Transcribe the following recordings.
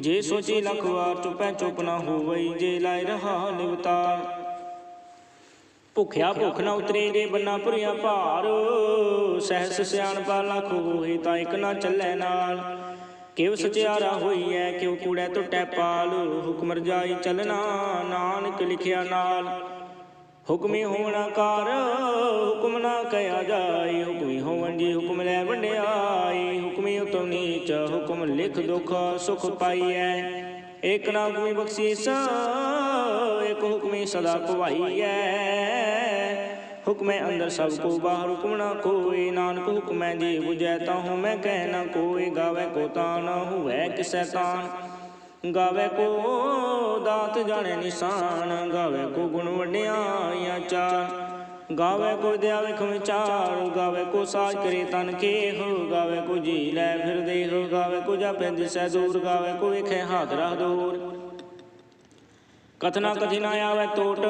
ਜੇ ਸੋਚੀ ਲੱਖ ਵਾਰ ਚੁਪੈ ਚੁਪ ਨਾ ਹੋਵਈ, ਜੇ ਲਾਇ ਰਹਾ ਨਿਵਤਾਰ। ਭੁਖਿਆ ਭੁਖ ਨਾ ਉਤਰੇ, ਜੇ ਬੰਨਾ ਭੁਰਿਆ ਭਾਰ। ਸਹਿਸ ਸਿਆਣਪਾ ਲੱਖ ਹੋਏ ਤਾਂ ਇਕ ਨਾ ਚੱਲੈ ਨਾਲ। ਕਿਉ ਸਚਿਆਰਾ ਹੋਈ ਐ ਕਿਉ ਕੂੜੈ ਟੁੱਟੈ ਪਾਲ। ਹੁਕਮ ਰਜਾਈ ਚੱਲਣਾ, ਨਾਨਕ ਲਿਖਿਆ ਨਾਲ। ਹੁਕਮੀ ਹੋਣਾ ਕਾਰ, ਹੁਕਮ ਨਾ ਕਹਿਆ ਜਾਏ। ਹੁਕਮੀ ਹੋਵਣ ਜੀ ਹੁਕਮ ਲੈ ਵੰਡਿਆ। ਹੁਕਮ ਲਿਖ ਦੁਖ ਸੁਖ ਪਾਈਐ। ਏਕ ਨਾ ਹੁਕਮੀ ਬਖਸ਼ੀਸ, ਏਕ ਹੁਕਮੀ ਸਦਾ ਭਵਾਈਐ ਹੁਕਮੇ ਅੰਦਰ ਸਭ ਕੋ, ਬਾਹਰ ਹੁਕਮ ਨਾ ਕੋਈ। ਨਾਨਕ ਹੁਕਮੈ ਜੀ 부ਜੈ, ਤਾਹੂ ਮੈਂ ਕਹਿ ਨਾ ਕੋਏ ਗਾਵੇ ਕੋ ਤਾਂ ਨਾ ਹੁਵੈ ਕਿਸੈ ਤਾਨ। ਗਾਵੇ ਕੋ ਦਾਤ ਜਾਣੇ ਨਿਸ਼ਾਨ। ਗਾਵੇ ਕੋ ਗੁਣ ਵਡਿਆਈਆਂ ਚਾਰ ਗਾਵੇ ਕੋ ਦਿਆ ਵਿਖ ਵਿਚਾਰ, ਗਾਵੇ ਕੋ ਸਾਜ ਕਰੇ ਤਨ ਕੇ ਗਾਵੇ ਕੋ ਜੀ ਲੈ ਫਿਰ ਦੇਖ ਗਾਵੇ ਕੋ ਜਾਪੈ ਦਿਸੈ ਦੂਰ, ਗਾਵੇ ਕੋ ਵੇਖੇ ਹਾਥ ਰਹ ਦੂਰ। ਕਥਨਾ ਕਥੀ ਨਾ ਆਵੇ ਟੋਟ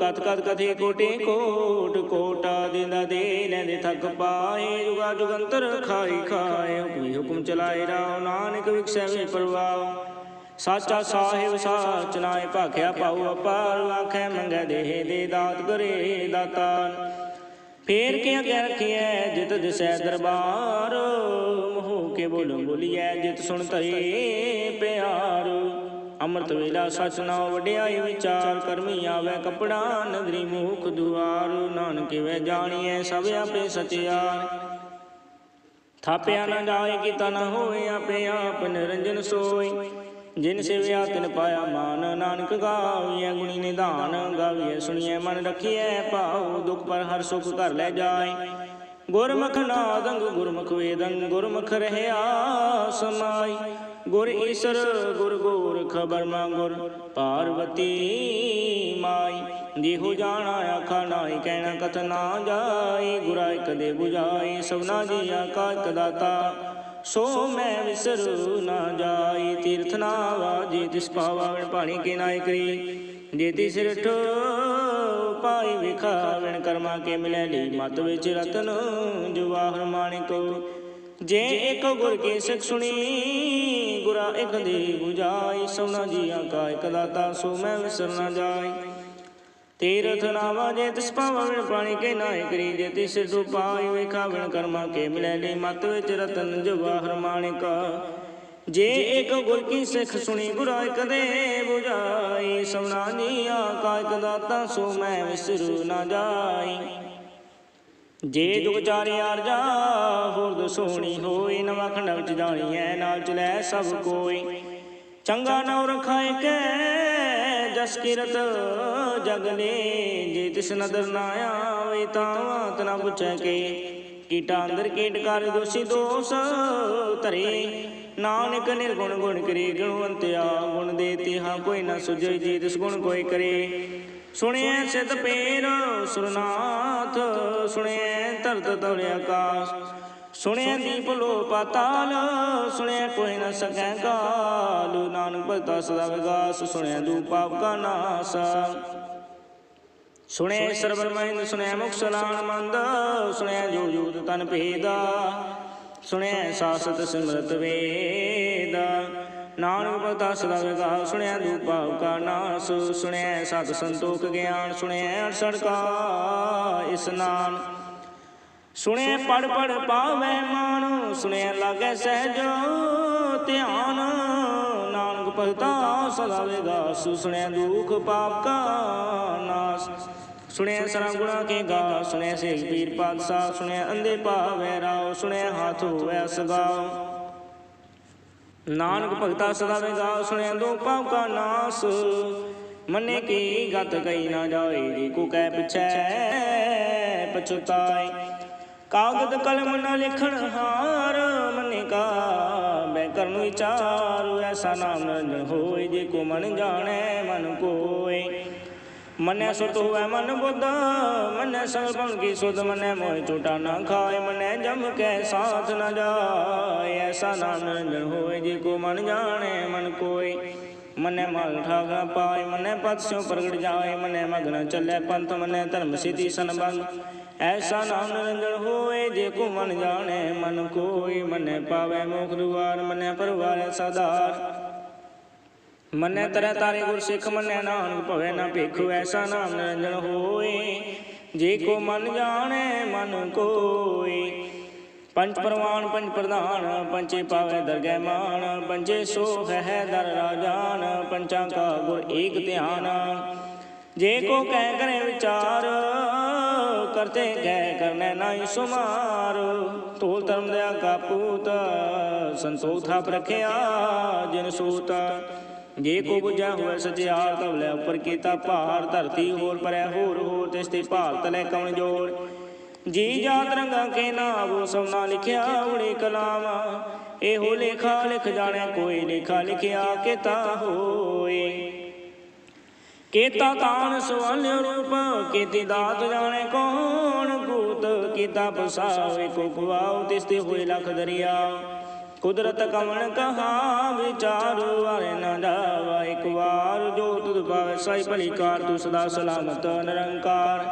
ਕਤ ਕਤ ਕਥੀ ਕੋਟੇ ਕੋਟ, ਕੋਟਾ ਦਿੰਦਾ ਦੇ ਲੈਂਦੇ ਥੱਕ ਪਾਏ, ਜੁਗਾ ਜੁਗੰਤਰ ਖਾਈ ਖਾਏ, ਹੁਕਮੀ ਹੁਕਮ ਚਲਾਏ ਰਾਉ ਨਾਨਕ ਵਿਖਸੈ ਵੇ ਪ੍ਰਵਾਹ। ਸਾਚਾ ਸਾਹਿਬ ਸਾਚ ਨਾਏ ਭਾਖਿਆ ਪਾਉ ਅਪਾਰ ਆਖੈ ਮੰਗੈ ਦੇਹ ਦੇ ਦਾਤ ਕਰੇ ਦਾਤਾਨ ਫੇਰ ਕੇ ਅਗੇ ਰਖੀਐ, ਜਿਤ ਦਿਸੈ ਦਰਬਾਰ, ਮੋਹ ਕੇ ਬੋਲੋ ਬੋਲੀਐ, ਜਿਤ ਸੁਣ ਤਰੇ ਪਿਆਰ। ਅੰਮ੍ਰਿਤ ਵੇਲਾ ਸਚ ਨਾਉ ਵਡਿਆਈ ਵਿਚਾਰ, ਕਰਮੀ ਆਵੇ ਕਪੜਾ ਨਦਰੀ ਮੂਖ ਦੁਆਰ। ਨਾਨਕ ਵੇ ਜਾਣੀਐ, ਸਭ ਆਪੇ ਸਚਿਆਰ ਥਾਪਿਆ ਨਾ ਜਾਏ, ਕੀਤਾ ਨਾ ਹੋਏ ਆਪੇ ਆਪ ਨਿਰੰਜਨ ਸੋਈ ਜਿਨ ਸੇਵਿਆ ਤਿਨ ਪਾਇਆ ਮਾਨ ਨਾਨਕ ਗਾਵੀਐ ਗੁਣੀ ਨਿਧਾਨ ਗਾਵੀਐ, ਸੁਣੀਐ ਮਨ ਰਖੀਐ, ਭਾਉ ਦੁਖ ਪਰ ਹਰ ਸੁਖ ਘਰ ਲੈ ਜਾਏ। ਗੁਰਮੁਖ ਨਾਦੰਗ, ਗੁਰਮੁਖ ਵੇਦੰ ਗੁਰਮੁਖ ਰਹਿਆ ਸਮਾਈ। ਗੁਰ ਈਸ਼ਰ, ਗੁਰ ਗੋਰਖ ਬਰਮਾ ਗੁਰ ਪਾਰਵਤੀ ਮਾਈ। ਜਿਹੋ ਜਾਣਾ ਆਖਾ ਨਾਹੀ, ਕਹਿਣਾ ਕਥ ਨਾ ਜਾਈ ਗੁਰਾ ਇਕ ਦੇ 부ਝਾਈ ਸਭਨਾ ਜੀ ਆਕਾ ਇਕ ਦਾਤਾ। ਸੋ ਮੈਂ ਵਿਸਰੂ ਨਾ ਜਾਈ, ਤੀਰਥ ਨਾ ਵਾਜੀ, ਤਿਸ ਪਾਵਾ ਪਾਣੀ ਕੇ ਨਾਇ ਕਰੀ ਜੇ ਤਿਸ ਰਿਠ ਪਾਈ ਵਿਖਾਵਣ ਕਰਮਾ ਕੇ ਮਿਲੇ ਲਈ ਮਤ ਵਿੱਚ ਰਤਨ ਜਵਾਹਰ ਮਾਣਿਕ ਜੇ ਇੱਕ ਗੁਰ ਕੀ ਸਿੱਖ ਸੁਣੀ, ਗੁਰਾ ਇੱਕ ਦੇ 부ਝਾਈ ਸੋਨਾ ਜੀ ਆਕਾ ਇਕ ਦਾਤਾ, ਸੋ ਮੈਂ ਵਿਸਰ ਨਾ ਜਾਈ। ਤੀਰਥ ਨਾਵਾ ਜੇ ਤਿਸ ਪਾਵਨ ਪਾਣੀ ਕੇ ਨਾਇ ਕਰੀ, ਜੇ ਤਿਸ ਸਿਰ ਪਾਈ ਵੇਖਾ ਵਿਣ ਕਰਮਾ ਕੇ ਮਿਲੇ ਲਈ ਮਤ ਵਿੱਚ ਰਤਨ ਜਵਾਹਰ ਜੇ ਇੱਕ ਗੁਰ ਕੀ ਸਿੱਖ ਸੁਣੀ ਗੁਰਾ ਕਦੇ 부ਝਾਈ ਸਭਨਾ ਜੀ ਦਾਤਾ, ਸੋ ਮੈਂ ਵਿਸਰ ਨਾ ਜਾਈ। ਜੇ ਜੁਗ ਚਾਰੇ ਆਰਜਾ ਹੋਰ ਦਸੋਣੀ ਹੋਈ। ਨਵਾਂ ਖੰਡ ਵਿੱਚ ਜਾਣੀ ਐ ਨਾਲ ਚਲੈ ਸਭ ਕੋਈ। ਚੰਗਾ ਨਉ ਰਖਾਏ ਕੈ ਜਸ ਕਿਰਤ ਜਗ ਨੇ, ਜੇ ਤਿਸ ਨਦਰ ਨਾ ਆਵੇ ਤਾਂ ਬਾਤ ਨਾ ਪੁੱਛੈ ਕੇ। ਕੀਟਾ ਅੰਦਰ ਕੀਟ ਕਰ ਦੋਸੀ ਦੋਸ ਧਰੇ। ਨਾਨਕ ਨਿਰਗੁਣ ਗੁਣ ਕਰੇ ਗੁਣਵੰਤਿਆ ਗੁਣ ਦੇ ਤਿਹਾ ਕੋਈ ਨਾ ਸੁਝੇ, ਜੀ ਤਿਸ ਗੁਣ ਕੋਈ ਕਰੇ। ਸੁਣਿਐ ਸਿਤ ਪੇਰ, ਸੁਰਨਾਥ, ਸੁਣਿਐ ਧਰਤ ਤਵਲੇ ਆਕਾਸ਼। ਸੁਣਿਐ ਦੀਪ ਲੋ ਪਾਤਾਲ ਸੁਣਿਐ ਕੋਈ ਨ ਸਕੈ ਕਾਲ ਨਾਨਕ ਭਗਤਾ ਸਦਾ ਵਿਗਾਸ, ਸੁਣਿਐ ਦੂ ਪਾਪ ਕਾ ਨਾਸ। ਸੁਣਿਆ ਸਰਬਰ ਮਹਿੰਦ ਸੁਣਿਐ ਮੁਖ ਸਲਾਣ ਮੰਦ, ਸੁਣਿਆ ਜੋ ਜੂਤ ਤਨ ਭੇਦਾ, ਸੁਣਿਆ ਸਾਸਤ ਸਿਮਰਤ ਵੇਦ। ਨਾਨਕ ਭਗਤਾ ਸਦਾ ਵਿਗਾਸ ਸੁਣਿਆ ਦੂ ਪਾਪ ਕਾ ਨਾਸ ਸੁਣਿਐ ਸਤ ਸੰਤੋਖ ਗਿਆਨ, ਸੁਣਿਆ ਅਰਸੜ ਕਾ ਇਸਨਾਨ ਸੁਣਿਆ ਪੜ ਪੜ ਪਾਵੇ ਮਾਨ, ਸੁਣਿਆ ਲਾਗੇ ਸਹਿਜ ਧਿਆਨ। ਨਾਨਕ ਭਗਤਾ ਸਦਾ ਵੇਗਾ ਸੁਣਿਆ ਦੁਖ ਪਾਪ ਕਾ ਨਾਸ। ਸੁਣਿਆ ਸਰਾ ਗੁਣਾ ਕੇ ਗਾ ਸੁਣਿਆ ਸੇ ਪੀਰ ਪਾਤਸ਼ਾਹ ਸੁਣਿਆ ਅੰਦੇ ਭਾਵੇ ਰਾਉ ਸੁਣਿਆ ਹੱਥ ਹੋਵੇ ਸਗਾਉ ਨਾਨਕ ਭਗਤਾ ਸਦਾ ਵੇਗਾ ਸੁਣਿਆ ਦੁਖ ਪਾਪ ਕਾ ਨਾਸ। ਮੰਨੇ ਕੀ ਗਤ ਗਈ ਨਾ ਜਾਏ ਜੀ ਕੋ ਕਹਿ ਪਿਛੈ ਪਛਤਾਏ। ਕਾਗਦ ਕਲਮ ਨਾ ਲਿਖਣ ਹਾਰ ਮਨੇ ਕਾ ਕਰ ਕਰਨ ਵਿਚਾਰ ਐਸਾ ਨਾਮ ਨਿਰੰਜਨ ਹੋਏ ਜੇ ਕੋ ਮਨ ਜਾਣੈ ਮਨ ਕੋਏ। ਮਨੈ ਸੁਤ ਹੋਵੇ ਮਨ ਬੁੱਧ, ਮਨੈ ਸੰਗਲ ਕੀ ਸੁਧ, ਮਨੈ ਮੋਹਿ ਝੂਟਾ ਨਾ ਖਾਏ, ਮਨੈ ਜਮ ਕੈ ਸਾਥ ਨ ਜਾਏ। ਐਸਾ ਨਾਮ ਨਿਰੰਜਨ ਹੋਏ ਜੇ ਕੋ ਮਨ ਜਾਣੈ, ਮਨ ਕੋਏ। ਮਨੈ ਮਲ ਠਾਗ ਨ ਪਾਏ, ਮਨੈ ਪਤ ਸਿਉ ਪ੍ਰਗਟ ਜਾਏ। ਮਨੈ ਮਗਨ ਚੱਲੇ ਪੰਥ, ਮਨੈ ਧਰਮ ਸਿਧੀ ਸੰਬੰਧ। ਐਸਾ ਨਾਮ ਨਿਰੰਜਨ ਹੋਏ ਜੇ ਕੋ ਮਨ ਜਾਣੈ, ਮਨ ਕੋਏ। ਮਨੈ ਪਾਵੈ ਮੋਖ ਦੁਆਰ ਮਨੈ ਮੰਨੈ ਤਰੈ ਤਾਰੇ ਗੁਰ ਸਿੱਖ ਮੰਨੈ ਨਾਨਕ ਭਵੈ ਨਾ ਭੇਖੂ, ਐਸਾ ਨਾਮ ਨਿਰੰਜਨ ਹੋਏ। ਜੇ ਕੋ ਮਨ ਜਾਣੈ, ਮਨ ਕੋਏ। ਪੰਜ ਪ੍ਰਵਾਨ, ਪੰਜ ਪ੍ਰਧਾਨ ਪੰਚੇ ਪਾਵੈ ਦਰਗਹਿ ਮਾਨ ਪੰਚੇ ਸੋ ਹੈ ਦਰ ਰਾਜਾਨ, ਪੰਚਾਂ ਕਾ ਗੁਰ ਏਕ ਧਿਆਨ। ਜੇ ਕੋ ਕਹਿ ਕਰੇ ਵਿਚਾਰ ਕਰਤੇ ਕਹਿ ਕਰਨੈ ਨਾਹੀ ਸੁਮਾਰ। ਤੋਲ ਧਰਮ ਦਿਆ ਕਾ ਸੰਤੋਖ ਥਾਪ ਰਖਿਆ ਜਿਨ ਸੂਤ। ਜੇ ਕੋ ਬੁਝਾ ਹੋਇ ਸਚਿਆਰ ਤਬ ਲੈ ਉੱਪਰ ਕੀਤਾ ਭਾਰ। ਧਰਤੀ ਹੋਰ ਪਰੈ ਹੋਰ ਹੋਰ ਤਿਸ ਤੇ ਭਾਰਤ ਲੈ ਕਉਣ ਜੋੜ ਜੀ ਜਾਤ ਰੰਗਾ ਕੇ ਨਾਮ ਸਭਨਾ ਲਿਖਿਆ ਉੜੇ ਕਲਾਮ। ਇਹੋ ਲੇਖਾ ਲਿਖ ਜਾਣਿਆ, ਕੋਈ ਲੇਖਾ ਲਿਖਿਆ ਕੀਤਾ ਹੋਏ। ਕੀਤਾ ਤਾਨ ਸਵਲ ਰੂਪ, ਕੀਤੀ ਦਾਤ ਜਾਣੇ ਕੌਣ ਕੂਤ ਕੀਤਾ ਪਸਾਵੇ ਕੋ ਤਿਸ ਤੇ ਹੋਏ ਲਖ ਦਰਿਆ। ਕੁਦਰਤ ਕਵਣ ਕਹਾ, ਵਿਚਾਰ ਵਾਰੇ ਨਾ ਜਾਵਾ ਇੱਕ ਵਾਰ ਜੋ ਤੁਧ ਪਾਵੇ, ਸਾਈ ਭਲੀ ਕਾਰ ਤੂੰ ਸਦਾ ਸਲਾਮਤ ਨਿਰੰਕਾਰ।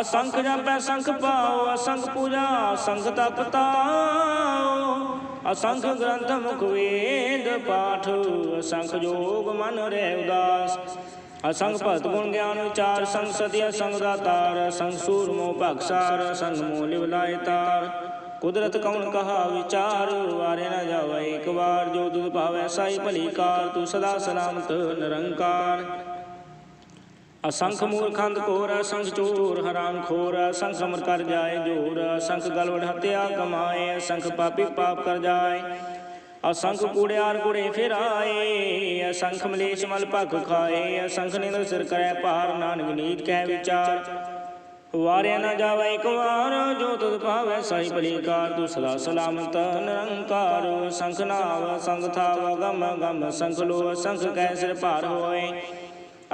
ਅਸੰਖ ਜਪੈ ਸੰਖ ਪਾਓ, ਅਸੰਖ ਪੂਜਾ, ਅਸੰਖ ਤਪਤਾ ਅਸੰਖ ਗ੍ਰੰਥ ਮੁਖ ਵੇਦ ਪਾਠ, ਅਸੰਖ ਜੋਗ ਮਨ ਰਹਿ ਉਦਾਸ। ਅਸੰਗ ਭਗਤ ਗੁਣ ਗਿਆਨ ਵਿਚਾਰ, ਸੰਗ ਦਾ ਤਾਰ ਦਾਤਾਰ ਅਸੰਗ ਸੂਰਮੋ ਭਗਸਾਰ ਅਸੰਗ ਮੋ ਲਿਵ ਲਾਇ ਤਾਰ। ਕੁਦਰਤ ਕੌਣ ਕਹਾ ਵਿਚਾਰ, ਵਾਰੇ ਨਾ ਜਾਵੇ ਇੱਕ ਵਾਰ, ਜੋ ਦੁਧ ਭਾਵੈ ਸਾਈ ਭਲੀ ਕਾਰ, ਤੂੰ ਸਦਾ ਸਲਾਮਤ ਨਿਰੰਕਾਰ। ਅਸੰਖ ਮੂਰਖੰਦ ਕੋਰ ਅਸੰਖ ਚੋਰ, ਹਰਾਮ ਖੋਰ ਅਸੰਖ ਸਮਰ ਕਰ ਜਾਏ ਜੋਰ ਅਸੰਖ ਗਲਵੜ ਹਤਿਆ ਕਮਾਏ ਅਸੰਖ ਪਾਪੀ ਪਾਪ ਕਰ ਜਾਏ। ਅਸੰਖ ਕੂੜਿਆਰ ਕੁੜੇ ਫਿਰਾਏ ਅਸੰਖ ਮਲੇਸ਼ ਮਲ ਭਖ ਖਾਏ, ਅਸੰਖ ਨਿੰਦਰ ਸਿਰ ਕਰੈ ਭਾਰ, ਨਾਨਕ ਨੀਤ ਕਹਿ ਵਿਚਾਰ। ਵਾਰਿਆ ਨਾ ਜਾਵੇ ਇੱਕ ਵਾਰ, ਜੋ ਤੁਧ ਭਾਵੈ ਸਾਈ ਭਲੀ ਤੂੰ ਸਦਾ ਸਲਾਮਤ ਨਿਰੰਕਾਰ। ਸੰਖ ਨਾਵ ਸੰਗ ਥਾਵ, ਗਮ ਗਮ ਸੰਖ ਲੋ ਸੰਖ ਕੈ ਸਿਰ ਭਾਰ ਹੋਏ।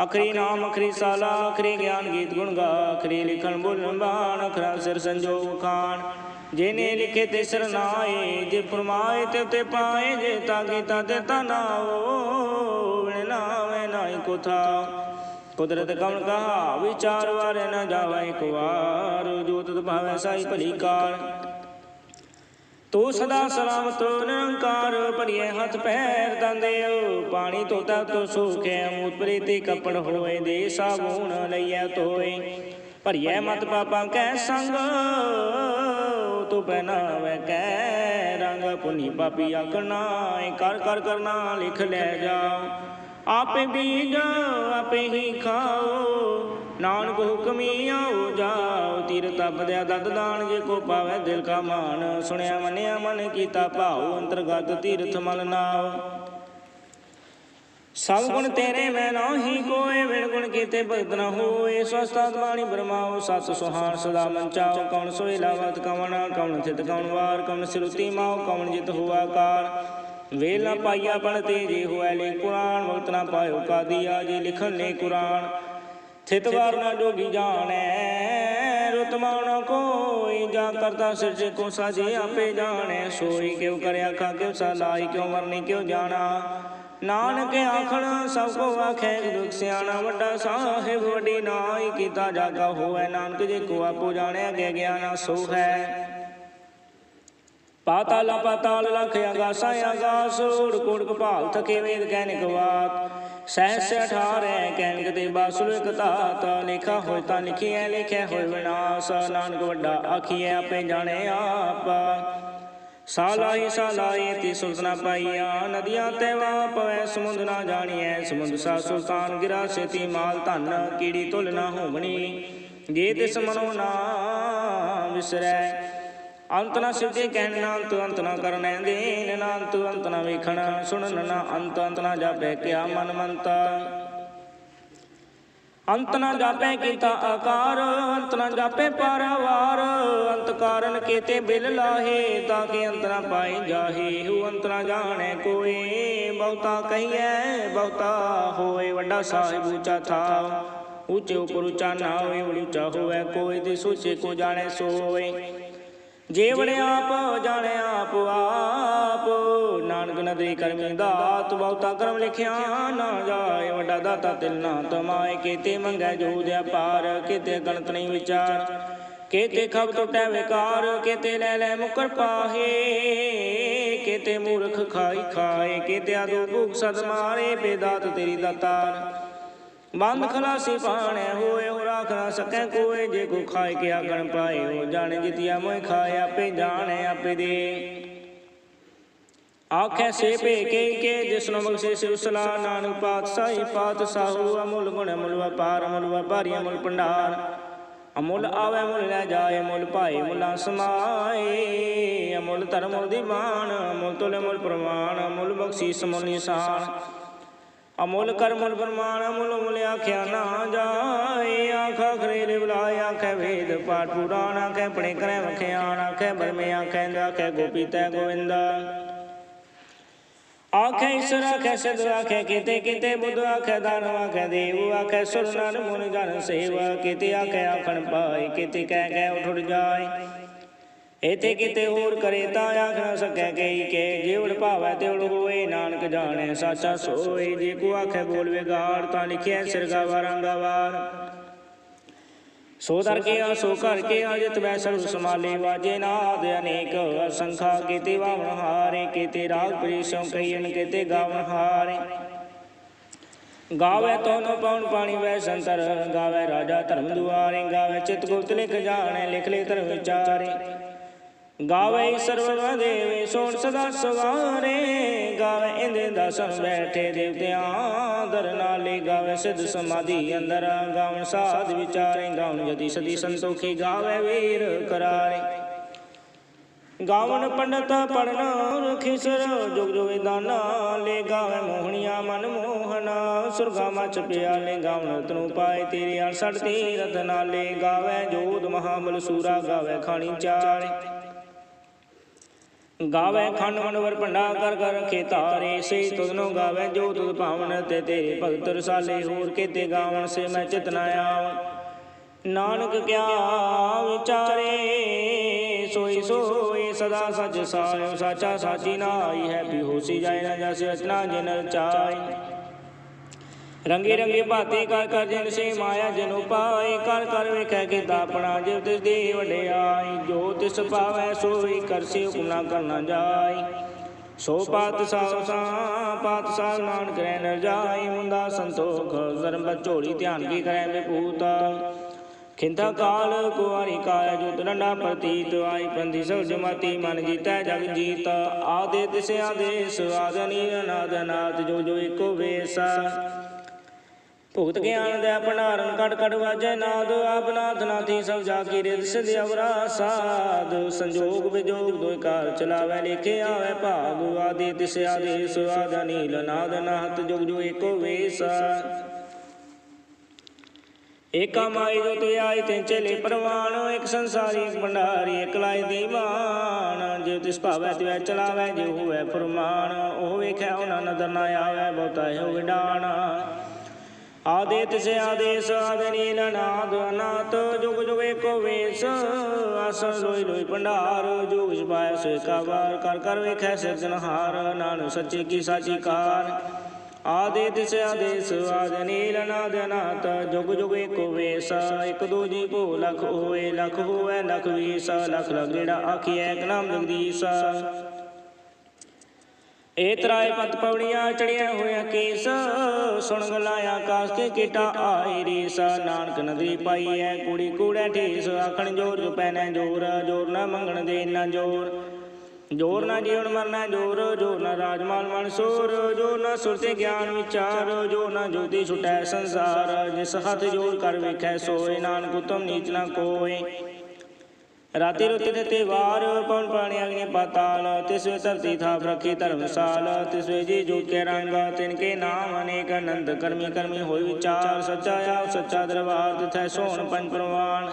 ਅਖਰੀ ਨਾਮ, ਅਖਰੀ ਸਾਲਾ, ਅਖਰੀ ਗਿਆਨ ਗੀਤ ਗੁਣ ਗਾ, ਅਖਰੀ ਲਿਖਣ ਬੋਲਣ ਬਾਣ ਅਖਰਾ ਸਿਰ ਸੰਜੋਗ ਖਾਨ ਜਿਨੇ ਲਿਖੇ ਤੇ ਸਰਨਾਏ, ਜੇ ਫਰਮਾਏ ਤੇ ਤੇ ਪਾਏ, ਜੇ ਤਾ ਕੀਤਾ ਤੇ ਤਾ ਨਾਓ ਵਿਣ ਨਾਵੇਂ ਨਾਹੀ ਕੋ ਕੁਦਰਤ ਕਮਲ ਕਹਾ, ਵਿਚਾਰ ਵਾਰੇ ਨ ਜਾਵਾ ਇੱਕ ਵਾਰ, ਜੋ ਤਤ ਭਾਵੇਂ ਸਾਈ ਭਲੀ ਕਾਰ। ਤੂੰ ਸਦਾ ਸਲਾਮਤ, ਨਿਰੰਕਾਰ, ਭਰੀਏ ਹੱਥ ਪੈਰ ਦੰਦਿਓ ਪਾਣੀ ਧੋਤਾ ਤੋ ਸੁਖੇ ਮੂਤ ਪ੍ਰੀਤੀ ਕੱਪੜ ਹੋਏ, ਦੇ ਸਾਬੂਣ ਲਈਐ ਤੋਏ ਭਰੀਏ ਮਤ ਪਾਪਾਂ ਕੈ ਸੰਗ ਤੂੰ ਪਹਿਨਾਵੇ ਕੈ ਰੰਗ ਪੁਨੀ ਪਾਪੀ ਆਕਣਾ ਕਰ ਕਰ ਕਰਨਾ ਲਿਖ ਲੈ ਜਾਓ। ਆਪੇ ਬੀਜ, ਆਪੇ ਹੀ ਖਾਓ, ਨਾਨਕ ਹੁਕਮੀ ਆਓ ਜਾਓ। ਤੀਰ ਤਪ ਦਿਆ ਦਦ ਦਾਨ, ਜੇ ਕੋ ਪਾਵੇ ਦਿਲ ਕਾ ਮਾਨ ਸੁਣਿਆ ਮੰਨਿਆ ਮਨ ਕੀਤਾ ਭਾਉ, ਅੰਤਰਗਤ ਤੀਰਥ ਮਲ ਨਾਉ ਸਭ ਗੁਣ ਤੇਰੇ ਮੈਂ ਨਾਹੀ ਕੋਏ ਵਿਣ ਗੁਣ ਕੀਤੇ ਭਗਤ ਨ ਹੋਏ। ਸਵਸਤਾਤ ਬਾਣੀ ਬਰਮਾਓ ਸਤ ਸੁਹਾਣ ਸਦਾ ਮੰਚਾਓ ਕੌਣ ਸੋਈ ਲਾਵਤ ਕਵਣ ਕੌਣ ਥਿਤ, ਕੌਣ ਵਾਰ, ਕੌਣ ਸਿਰੁਤੀ ਮਾਓ, ਕੌਣ ਜਿਤ ਹੁਆ ਕਾਰ ਵੇਲ ਨਾ ਪਾਈਆ ਪਣ ਤੇ ਜੇ ਹੋਇ ਲੇ ਕੁਰਾਨ ਵਕਤ ਨਾ ਪਾਇਓ ਕਾਦੀਆ ਜੇ ਲਿਖਣ ਨੇ ਕੁਰਾਨ। ਥਿਤ ਵਾਰ ਨਾ ਜੋਗੀ ਜਾਣੈ ਰਤਮਾਨ ਕੋਈ ਜਾ ਕਰਤਾ ਸਿਰਜ ਕੋ ਸਾਜੇ ਆਪੇ ਜਾਣੈ। ਸੋਈ ਕਿਉ ਕਰਿਆ ਖਾ ਕਿਉ ਸਲਾਈ ਕਿਉ ਮਰਨੀ ਕਿਉ ਜਾਣਾ। ਨਾਨਕ ਆਖਣ, ਸਭ ਕੋ ਆਖੈ ਦੁਖ ਸਿਆਣਾ ਵੱਡਾ ਸਾਹਿਬ, ਵੱਡੀ ਨਾਈ ਕੀਤਾ ਜਾਗਾ ਹੋਵੇ। ਨਾਨਕ ਜੇ ਕੋ ਆਪੋ ਜਾਣਿਆ ਗਿਆ ਗਿਆਨ ਸੋ ਹੈ। ਪਾਤਾਲ ਪਾਤਾਲ ਲਖ ਆਗਾਸਾ ਆਗਾਸ ਊੜ ਕੋੜ ਕਪਾਲ ਥਕੇ ਵੇਦ ਕਹਿਨਿਕ ਬਾਤ ਸਹਿਸ ਅਠਾਰੈ ਕਹਿਨਿਕ ਤੇ ਬਾਸੁਲ ਇਕ ਤਾਤ ਲਿਖਾ ਹੋਇ ਤਾਂ ਲਿਖਿਐ ਲਿਖਿਆ ਹੋਇ ਵਿਨਾਸ਼। ਨਾਨਕ ਵੱਡਾ ਆਖੀਐ, ਆਪੇ ਜਾਣੇ ਆਪ। ਸਾਲਾਈ ਸਾਲਾਈ ਤੀ ਸੁਲਤਨਾ ਪਾਈਆ, ਨਦੀਆਂ ਤੇ ਵਾ ਪਵੈ, ਸਮੁੰਦ ਨਾ ਜਾਣੀਐ, ਸਮੁੰਦ ਸਾ ਸੁਲਤਾਨ ਗਿਰਾ ਸੇਤੀ ਮਾਲ ਧਨ ਕੀੜੀ ਤੁਲ ਨਾ ਹੋਵਣੀ ਜੇ ਤਿਸ ਮਨੋ ਨਾ ਵਿਸਰੈ। ਅੰਤ ਨਾ ਸਿੱਧੇ ਕਹਿਣ ਨਾ ਅੰਤ ਅੰਤ ਨਾ ਕਰਨੈ ਦੇਨ ਨਾ ਅੰਤ ਅੰਤ ਨਾ ਵੇਖਣ, ਸੁਣਨ ਨਾ ਅੰਤ ਅੰਤ ਨਾ ਜਾਪੈ ਕਿਆ ਮਨ ਮੰਤਾ ਅੰਤ ਨਾ ਜਾਪੈ ਕੀਤਾ ਆਕਾਰ, ਅੰਤ ਨਾ ਜਾਪੈ ਪਰਵਾਰ। ਅੰਤ ਕਾਰਨ ਕੀਤੇ ਬਿਲ ਲਾਹੇ, ਤਾਂ ਕਿ ਅੰਤ ਨਾ ਪਾਈ ਜਾਹੇ। ਹੂ ਅੰਤ ਨਾ ਜਾਣੈ ਕੋਏ, ਬਹੁਤਾ ਕਹੀਐ, ਬਹੁਤਾ ਹੋਏ ਵੱਡਾ ਸਾਹਿਬ ਉੱਚਾ ਥਾ। ਉੱਚੇ ਉਪਰ ਉੱਚਾ ਨਾ ਹੋਏ ਉੱਚਾ ਹੋਵੇ ਕੋਈ ਤੇ ਸੋਚੇ ਕੋ ਜਾਣੈ ਸੋਏ। ਜੀਵਨ ਆਪ, ਜਾਣੈ ਆਪ ਆਪ। ਨਾਨਕ ਨਦਰੀ ਕਰਮੀ ਦਾਤ, ਬਹੁਤਾ ਕਰਮ ਲਿਖਿਆ ਨਾ ਜਾਏ। ਵੱਡਾ ਦਾਤਾ ਤਿਲ ਨਾ ਤਮਾਏ। ਕੀਤੇ ਮੰਗੈ ਜੋ ਦਿਆ ਪਾਰ ਕੀਤੇ ਗਣਤ ਨਹੀਂ ਵਿਚਾਰ। ਕੀਤੇ ਖਬ ਟੁੱਟੈ ਵਿਕਾਰ, ਕੀਤੇ ਲੈ ਲੈ ਮੁਕਰ ਪਾਹੇ। ਕੀਤੇ ਮੂਰਖ ਖਾਈ ਖਾਏ, ਕੀਤੇ ਆਦੂ ਭੂਖ ਸਦ ਮਾਰੇ, ਬੇਦਾਤ ਤੇਰੀ ਦਾਤਾਰ ਬੰਦ ਖਲਾਸੀ ਪਾਣੈ ਹੋਏ ਹੋ ਰਾਖ ਨਾ ਸਕੈ ਕੋਏ, ਜੇ ਕੋ ਖਾਏ ਕੇ ਆਗਣ ਪਾਏ ਹੋ, ਜਾਣੇ ਜਿਤਿਆ ਮੋਇ ਖਾਏ ਆਪੇ ਜਾਣੈ ਆਪੇ ਦੇ। ਆਖੈ ਸੇ ਭੇ ਕੇ ਕੇ ਜਿਸਨੂੰ ਬਖਸ਼ੇ ਸਿਵ ਨਾਨਕ ਪਾਤਸ਼ਾਹੀ ਪਾਤਸ਼ਾਹੂ ਅਮੁੱਲ ਗੁਣ ਅਮੁੱਲ ਵਪਾਰ, ਅਮੁੱਲ ਵਪਾਰੀ ਅਮੁੱਲ ਭੰਡਾਰ। ਅਮੁੱਲ ਆਵੇ ਮੁੱਲ ਲੈ ਜਾਏ ਮੁੱਲ ਭਾਏ, ਮੁੱਲਾ ਸਮਾਏ। ਅਮੁੱਲ ਧਰਮ ਦੀ ਮਾਨ ਅਮੁੱਲ ਤੁਲ ਮੁੱਲ ਪ੍ਰਮਾਣ ਅਮੁੱਲ ਬਖਸ਼ੀਸ ਮੁੱਲ ਨਿਸ਼ਾਨ। ਅਮੁੱਲ ਕਰ ਮੁੱਲ ਪ੍ਰਮਾਣ, ਅਮੁੱਲ ਮੁੱਲ ਆਖਿਆ, ਨਾ ਜਾਏ, ਆਖਾ ਖਰੇ ਬੁਲਾਏ, ਆਖੇ ਵੇਦ ਪਾਠ ਪੁਰਾਣ ਆਖੇ ਪੜੇ ਕਰੇ ਵਖਿਆਣ ਆਖੇ ਬਰਮੇ ਆਖੇ ਆਖੇ ਗੋਪੀ ਤੈ ਗੋਵਿੰਦਾ। ਆਖੇ ਈਸ਼ਰ, ਆਖੇ ਸਿਧ ਆਖੇ ਕਿਤੇ ਕਿਤੇ ਬੁੱਧ, ਆਖੇ ਦਾਨਵ ਆਖੇ ਦੇਵ, ਆਖੇ ਸੁਰ ਨਰ ਮੁਨ ਜਨ ਸੇਵਾ, ਕਿਤੇ ਆਖੇ ਆਖਣ ਪਾਏ, ਕਿਤੇ ਕਹਿ ਕਹਿ ਉਠ ਜਾਏ। ਇਤੇ ਕਿਤੇ ਹੋਰ ਕਰੇ ਤਾਂ ਆਖ ਨਾ ਸਕੈ ਕਈ ਕੇ ਜਿਵੜ ਭਾਵੈ ਤਿਵੜ ਹੋਏ, ਨਾਨਕ ਜਾਣੈ ਸਾਚਾ ਸੋਏ। ਜੇ ਕੋ ਆਖੇ ਬੋਲ ਵਿਗਾੜ, ਤਾਂ ਲਿਖਿਆ ਸਿਰਗਾਵਾ ਰੰਗਾਵਾਰ ਸੋ ਦਰ ਕੇ ਆ, ਸੋ ਕਰ ਕੇ ਆ, ਜਿਤ ਬੈ ਸਰਬ ਸਮਾਲੇ ਵਾਜੇ ਨਾਦ ਅਨੇਕ। ਅਸੰਖਾ ਕੀਤੇ ਵਾਵਣ ਹਾਰੇ, ਕੀਤੇ ਰਾਗ ਪ੍ਰੀਸੋਂ ਕਈਨ ਕੀਤੇ ਗਾਵਣ ਹਾਰੇ। ਗਾਵੇ ਤੋਨੋ ਪਉਣ ਪਾਣੀ ਵੈ ਸੰਤਰ, ਗਾਵੇ ਰਾਜਾ ਧਰਮ ਦੁਆਰੇ, ਗਾਵੇ ਚਿਤ ਗੁਪਤ ਲਿਖ ਜਾਣੇ, ਲਿਖ ਲੈ ਧਰਮ ਵਿਚਾਰੇ। ਗਾਵੇ ਸਰਵ ਦੇਵੇ, ਸੋਣ ਸਦਾ ਸਵਾਰੇ। ਗਾਵੇ ਇੰਦੇ ਦਾਸਨ ਬੈਠੇ ਦੇਵਤਿਆਂ ਦਰ ਨਾਲੇ ਗਾਵੇ ਸਿੱਧ ਸਮਾਧੀ ਅੰਦਰ। ਗਾਵਣ ਸਾਧ ਵਿਚਾਰੇ ਗਾਵਣ ਜਦੀ ਸਦੀ ਸੰਤੋਖੀ ਗਾਵੇ ਵੀਰ ਕਰਾਰੇ। ਗਾਵਣ ਪੰਡਤ ਪੜਨਾ ਰਖਿਸਰ ਜੁਗ ਜੁਗ ਦਾਨਾ ਲੈ। ਗਾਵੇ ਮੋਹਣੀਆਂ ਮਨ ਮੋਹਨਾ ਸੁਰਗਾ ਚ ਪਿਆ ਲੈ ਗਾਵਣ ਤਨੂੰ ਪਾਏ ਤੇਰੇ ਅੜ ਸੜ ਤੇ ਰਤਨਾਲੇ ਗਾਵੇ ਜੋਧ ਮਹਾਬਲ ਸੂਰਾ, ਗਾਵੇ ਖਾਣੀ ਚਾਰੇ। ਗਾਵੇ ਖੰਡ ਮਨਵਰ ਭੰਡਾ ਕਰ ਕਰ ਰਖੇ ਤਾਰੇ, ਸੇ ਤੁਧਨੋ ਗਾਵੇ ਜੋ ਤੁਧ ਭਾਵਨ ਤੇ ਤੇਰੇ ਭਗਤ ਰਸਾਲੇ ਹੋਰ ਕੀਤੇ ਗਾਵਣ ਸੇ ਮੈਂ ਚਿਤ ਨਾ ਆਵ ਨਾਨਕ ਕਿਆ ਵਿਚਾਰੇ, ਸੋਈ ਸੋਈ ਸਦਾ ਸਚ ਸਾਇਓ, ਸਾਚਾ ਸਾਚੀ ਨਾਈ ਹੈ ਵੀ ਹੋਸੀ ਜਾਏ ਨਾ ਜਸ ਰਚਨਾ ਜਿਨ ਰਚਾਈ ਰੰਗੇ ਰੰਗੇ ਭਾਤੀ ਕਰ ਕਰ ਜਿਨ ਸੇ ਮਾਇਆ ਜਨੁ ਪਾਏ, ਕਰ ਕਰ ਵੇਖੈ ਕਿ ਆਪਣਾ ਜਿਵ ਤਿਸ ਦੀ ਵਡਿਆਈ ਜੋ ਤਿਸ ਪਾਵੈ ਸੋਈ ਕਰਸੀ ਹੁਕਮ ਕਰਨਾ ਜਾਈ। ਸੋ ਪਾਤ ਸਾਉ ਸਾ, ਪਾਤ ਸਾਲ ਨਾਨਕ ਰਹਿ ਨ ਜਾਈ ਮੁੰਦਾ ਸੰਤੋਖ ਜ਼ਰਮ ਝੋਲੀ ਧਿਆਨ ਕੀ ਕਰੈ ਵਿਭੂਤ। ਖਿੰਦਾ ਕਾਲ ਕੁਵਾਰੀ ਕਾਇਆ ਜੋ ਦੰਡਾ ਪ੍ਰਤੀਤ, ਆਈ ਪੰਦੀ ਸਭ ਜਮਾਤੀ ਮਨ ਜੀਤੈ ਜਗ ਜੀਤ। ਆਦੇ ਤਿਸ ਆਦੇਸ ਆਦਨੀ ਅਨਾਦ ਨਾਦ ਜੋ ਜੋ ਏਕੋ ਵੇਸਾ। ਭੁਗਤ ਗਿਆਨ ਦੇ ਭੰਡਾਰਨ ਕਟ ਕਟ ਵਾਜੈ ਨਾਦ, ਆਪ ਨਾਥੀ ਸਭ ਜਾ ਕੀ ਰਿਦ ਸਿਧ ਅਵਰਾ ਸਾਧ। ਸੰਜੋਗ ਵਿਜੋਗ ਦੋਇ ਕਾਰ ਚਲਾਵੈ, ਲਿਖੇ ਆਵੈ ਭਾਗ। ਆਦੀ ਤਿਸ ਆਦੇਸ, ਆਦ ਨੀਲ ਨਾਦ ਨਾਹਤ ਜੁਗ ਜੋ ਏਕੋ ਵੇਸਾ। ਏਕਾ ਮਾਈ ਜੋ ਤੇ ਆਈ ਤੇ ਚਲੇ ਪ੍ਰਵਾਨ, ਇੱਕ ਸੰਸਾਰੀ ਇੱਕ ਭੰਡਾਰੀ, ਇੱਕ ਲਾਇ ਦੀਵਾਨ ਜੇ ਤਿਸ ਭਾਵੈ ਤੇ ਚਲਾਵੈ, ਜੇ ਹੋਵੇ ਫਰਮਾਨ, ਉਹ ਵੇਖੈ ਉਹਨਾਂ ਨਦਰ ਨਾ ਆਵੈ, ਬਹੁਤਾ ਹੈ ਵਿਡਾਨ। ਆਦੇ ਤਿਸ ਆਦੇਸ ਆਦਿ ਨੀਲ ਨਾਦ ਅਨਾਤ ਜੁਗ ਜੁਗ ਏਕੋ ਵੇਸ। ਆਸਣ ਲੋਈ ਲੋਈ ਭੰਡਾਰ, ਜੁਗ ਜਪਾਇ ਸੋ ਕਾ ਕਰ ਕਰ ਵੇਖੈ ਸਿਰਜਨਹਾਰ ਨਾਨਕ ਸੱਚੇ ਕੀ ਸਾਚੀ ਕਾਰ। ਆਦੇ ਤਿਸ ਆਦੇਸ ਆਦਿ ਨੀਲ ਨਾਦ ਅਨਾਤ ਜੁਗ ਜੁਗ ਏਕੋ ਵੇਸ। ਇਕ ਦੋ ਜੀ ਭੋ ਲਖ ਹੋਏ, ਲਖ ਹੋਵੇ, ਲਖ ਵੀਸ। ਲਖ ਲਗੜਾ ਆਖੀਐ, ਇੱਕ ਨਾਮ ਜਗਦੀਸ਼। ਏ ਤਰਾਏ ਪਤ ਪੌੜੀਆਂ ਚੜਿਆ ਹੋਇਆ ਕੇਸ। ਸੁਣ ਗਲਾ ਆਕਾਸ਼ ਕੇ ਕੀਟਾ ਆਏ ਰੀਸ ਨਾਨਕ ਨਦੀ ਪਾਈ ਐ ਕੁੜੀ ਕੂੜੈ ਠੇਸ ਆਖਣ ਜੋਰ ਜੋ ਪੈਨੈ ਜੋਰ ਜੋਰ ਨਾ ਮੰਗਣ ਦੇ ਨਾ ਜੋਰ। ਜੋਰ ਨਾ ਜੀਵਨ ਮਰਨਾ ਜੋਰ ਜੋਰ ਨਾ ਰਾਜਮਾਲ ਮਨਸੂਰ ਜੋਰ ਨਾ ਸੁਰਤੇ ਗਿਆਨ ਵਿਚਾਰ, ਜੋਰ ਨਾ ਜੋਤੀ ਛੁਟੈ ਸੰਸਾਰ। ਜਿਸ ਹੱਥ ਜੋਰ ਕਰ ਵੇਖੈ ਸੋਏ, ਨਾਨਕ ਉਤਮ ਨੀਚ ਨਾ ਕੋਏ। ਰਾਤੀ ਰੁੱਤ ਦਿੱਤੇ ਵਾਰ ਪਵਨ ਪਾਣੀ ਅਗਨੀ ਪਾਤਾਲ ਤਿਸ ਵੇ ਧਰਤੀ ਥਾਪ ਰੱਖੀ ਧਰਮਸਾਲ ਤਿਸ ਵੇ ਜੀ ਜੋ ਕੇ ਰੰਗ, ਤਿਨ ਕੇ ਨਾਮ ਅਨੇਕ ਅਨੰਦ ਕਰਮੀ ਕਰਮੀ ਹੋਈ ਵਿਚਾਰ, ਸੱਚਾ ਆਪ, ਸੱਚਾ ਦਰਬਾਰ, ਤਿਥੈ ਸੋਹਣ ਪੰਜ ਪ੍ਰਵਾਨ।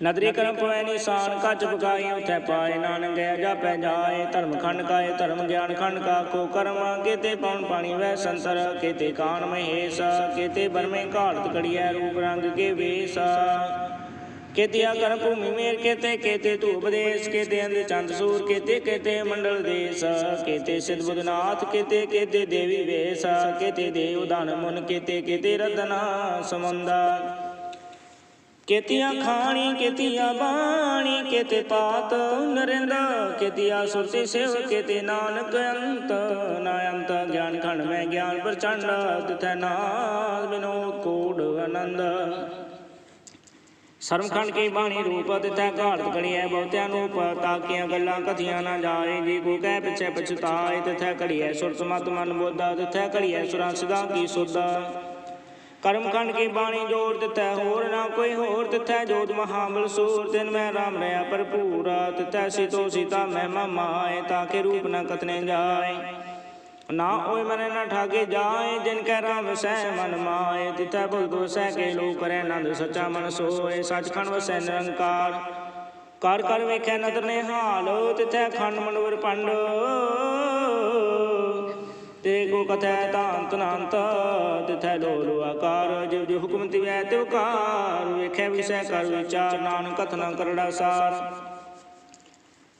ਨਦਰੀ ਕਰਮ ਪਵੈ ਨਿਸ਼ਾਨ, ਕੱਚ ਪਕਾਈ ਉਥੈ ਪਾਏ, ਨਾਨਕ ਗਿਆ ਜਾਪੈ ਜਾਏ, ਧਰਮ ਖੰਡ ਕਾਏ, ਧਰਮ ਗਿਆਨ ਖੰਡ ਕਾ ਕੋ ਕਰਮ ਕੇਤੇ ਪਵਨ ਪਾਣੀ ਵੈ ਸੰਸਰ ਕੇਤੇ ਕਾਨ ਮਹੇਸ਼, ਕੇਤੇ ਬਰਮੇ ਘਾੜਤ ਕੜੀਐ ਰੂਪ ਰੰਗ ਕੇ ਵੇਸ। ਕੇਤਿਆ ਕਰਮ ਭੂਮੀ ਮੇਰ ਕੇਤੇ ਕੇਤੇ ਧੂਪ ਦੇਸ ਕੇਤੇ ਅੰਧ ਚੰਦ ਸੂਰ ਕੇਤੇ ਕੇਤੇ ਮੰਡਲ ਦੇਸ ਕੇਤੇ ਸਿਧ ਬੁਧਨਾਥ ਕੇਤੇ ਕੇਤੇ ਦੇਵੀ ਵੇਸ ਕੇਤੇ ਦੇਵ ਦਾਨ ਮੁਨ ਕੇਤੇ ਕੇਤੇ ਰਤਨਾ ਸਮੰਦਾ ਕੇਤੀਆਂ ਖਾਣੀ ਕੇਤੀਆਂ ਬਾਣੀ ਕੇਤੇ ਪਾਤ ਨਰਿੰਦਾ ਕੇਤੀਆ ਸੁਰਤੀ ਸੇਵ ਕੇਤੇ ਨਾਨਕ ਅੰਤ, ਨਾ ਅੰਤ ਗਿਆਨ ਖੰਡ ਮੈਂ, ਗਿਆਨ ਪ੍ਰਚੰਡ, ਤਿਥੈ ਨਾਦ ਬਿਨੋ ਕੋਡ ਆਨੰਦ। ਸਰਮਖੰਡ ਕੀ ਬਾਣੀ ਰੂਪ ਤਿਥੈ ਘਾੜਤ ਕੜੀਐ ਬਹੁਤਿਆਂ ਨੂੰ ਤਾਕੀਆਂ ਗੱਲਾਂ ਕਥੀਆਂ ਨਾ ਜਾਏ? ਜੀ ਕੋ ਕਹਿ ਪਿਛੈ ਪਛਤਾਏ, ਤਿਥੈ ਕੜੀਐ ਸੁਰਤ ਮਤ ਮਨ ਬੋਧਾ ਤਿਥੈ ਕੜੀਐ ਸੁਰਾਂ ਸਦਾ ਕੀ ਸੁਧਾ ਕਰਮ ਕੀ ਬਾਣੀ ਜੋੜ ਦਿੱਤੈ ਹੋਰ ਨਾ ਕੋਈ ਹੋਰ, ਤਿਥੈ ਜੋਤ ਮਹਾਬਲ ਸੂਰ, ਤਿਨ ਮੈਂ ਰਾਮ ਰਿਆ ਭਰਪੂਰ। ਤਿਥੈ ਸਿਤੋ ਸੀਤਾ ਮਹਿਮਾ ਮਾਏ ਤਾਕੇ ਰੂਪ ਨਾ ਕਤਨੇ ਜਾਏ। ਨਾ ਓਏ ਮਨ ਨ ਠਾਗੇ ਜਾਏ, ਜਿਨ ਕੈ ਰਾਮ ਵਸੈ ਮਨ ਮਾਏ, ਤਿਥੈ ਭਗਤ ਵਸੈ ਕੇ ਲੋ ਕਰੈ ਆਨੰਦ ਸੱਚਾ ਮਨ ਸੋਏ, ਸੱਚਖੰਡ ਵਸੈ ਨਿਰੰਕਾਰ। ਕਰ ਕਰ ਵੇਖੈ ਨਦਰ ਨੇ ਤਿਥੈ ਖੰਡ ਮਨੋਰ ਪੰਡ। ਤੇ ਕੋ ਕਥੈ ਤਾਂਤ ਨਾਂਤ, ਤਿਥੈ ਲੋਲੁ ਆਕਾਰ। ਜਿਵ ਜਿਵ ਹੁਕਮ ਤਿਵੈ ਤਿਵ ਕਾਰ, ਵੇਖੈ ਵਿਸੈ ਕਰ ਵਿਚਾਰ, ਨਾਨਕ ਕਥਨਾ ਕਰੜਾ ਸਾਰ।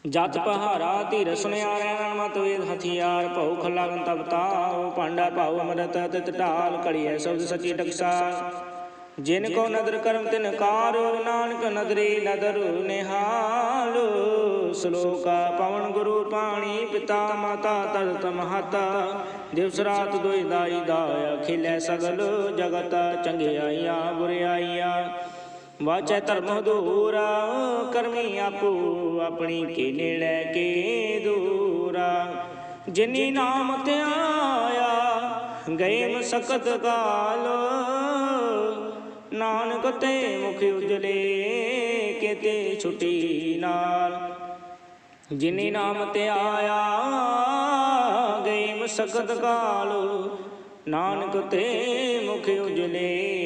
ਜਤ ਪਹਾਰਾ ਧੀਰ ਸੁਨਿਆਰੈ ਮਤ ਵੇਦ ਹਥਿਆਰ, ਭਉ ਖਲਾਗਨ ਤਬ ਭਾਂਡਾ ਪਾਂਡਾ ਭਾਉ ਅਮਰਤ ਤਿਤ ਢਾਲ ਕੜੀਐ ਸਬਦ ਸਚੀ ਟਕਸਾਰ ਜਿਨ ਕੋ ਨਦਰ ਕਰਮ ਤਿਨ ਕਾਰ ਨਾਨਕ ਨਦਰੀ ਨਦਰ ਨਿਹਾਲ। ਸ਼ਲੋਕਾ ਪਵਨ ਗੁਰੂ ਪਾਣੀ ਪਿਤਾ ਮਾਤਾ ਤਰਤ ਮਹਤਾ। ਦਿਵਸ ਰਾਤ ਦੁਇ ਦਾਈ ਦਾ ਖਿਲੇ ਸਗਲ ਜਗਤ, ਚੰਗਿਆਈਆਂ ਬੁਰਿਆਈਆਂ। ਵਾਚੈ ਧਰਮ ਦੂਰਾ ਕਰਮੀ ਆਪੋ ਆਪਣੀ ਕੇ ਲੈ ਕੇ ਦੂਰਾ। ਜਿਨੀ ਨਾਮ ਤੇ ਆਇਆ, ਗਏ ਮਸਕਤ ਕਾਲ। ਨਾਨਕ ਤੇ ਮੁਖ ਉਜਲੇ, ਕਿਤੇ ਛੁਟੀ ਨਾਲ। ਜਿਨੀ ਨਾਮ ਤੇ ਆਇਆ, ਗਏ ਮਸਕਤ ਕਾਲ। ਨਾਨਕ ਤੇ ਮੁਖ ਉਜਲੇ